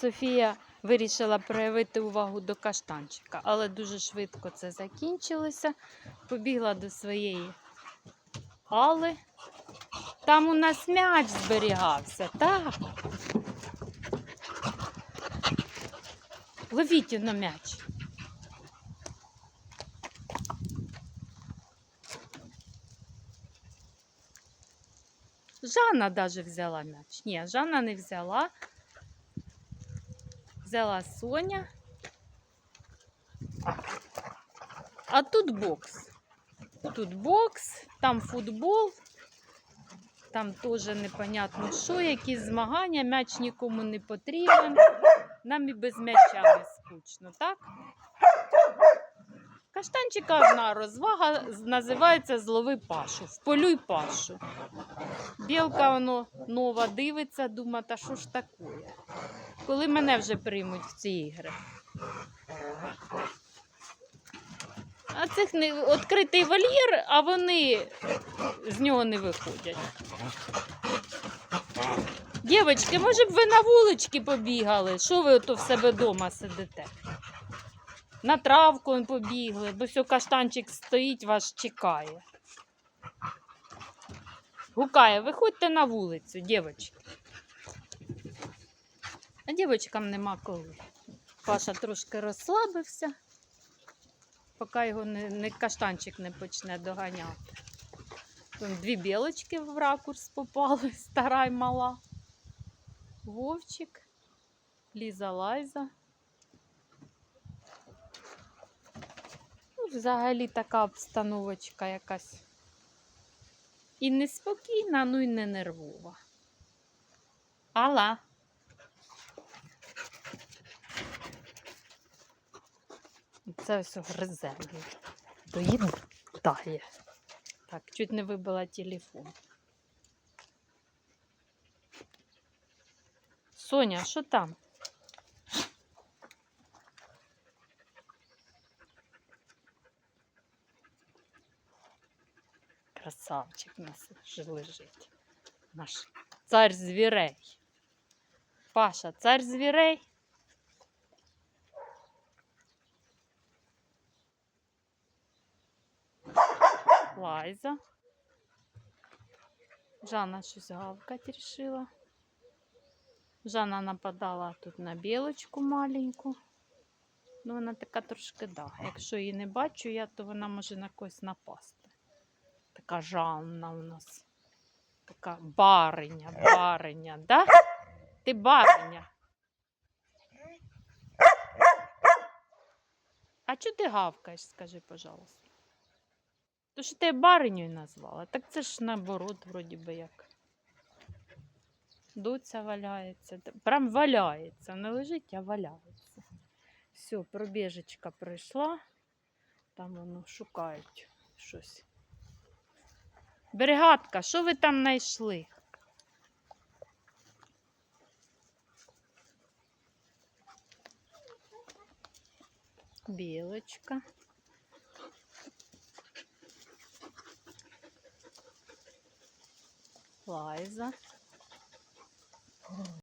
Софія вирішила проявити увагу до каштанчика, але дуже швидко це закінчилося. Побігла до своєї Алли. Там у нас м'яч зберігався, так? Ловіть на м'яч. Жанна даже взяла м'яч. Ні, Жанна не взяла. Взяла Соня. А тут бокс. Тут бокс, там футбол. Там теж непонятно що, якісь змагання, м'яч нікому не потрібен. Нам і без м'яча не скучно, так? Каштанчика одна розвага називається злови пашу. Вполюй пашу. Білка воно нова дивиться, думає, та що ж таке? Коли мене вже приймуть в ці ігри. А цих не відкритий вольєр, а вони з нього не виходять. Дівчатки, може б ви на вулички побігали? Що ви ото в себе вдома сидите? На травку побігли, бо все каштанчик стоїть, вас чекає. Гукає, виходьте на вулицю, дівчатки. А дівчаткам нема коли. Паша трошки розслабився, поки його не, не каштанчик не почне доганяти. Там дві білочки в ракурс попали, стара й мала. Вовчик, Ліза Лайза. Ну, взагалі така обстановочка якась. І неспокійна, ну і не нервова. Алла. Це все гризе. Доїдає. Так, чуть не вибила телефон. Соня, що там? Красавчик у нас лежить. Наш цар звірей. Паша, цар звірей. Лайза. Жанна щось гавкать рішила. Жанна нападала тут на білочку маленьку. Ну, вона така трошки да. Якщо її не бачу я, то вона може на когось напасти. Така Жанна у нас. Така бариня, бариня, да? Ти бариня. А чого ти гавкаєш, скажи, пожалуйста? То що ти бариню назвала? Так це ж наоборот, вроді би як. Доця валяється. Прям валяється. Не лежить, а валяється. Все, пробіжечка пройшла. Там воно шукають щось. Бригадка, що ви там знайшли? Білочка. Лайза.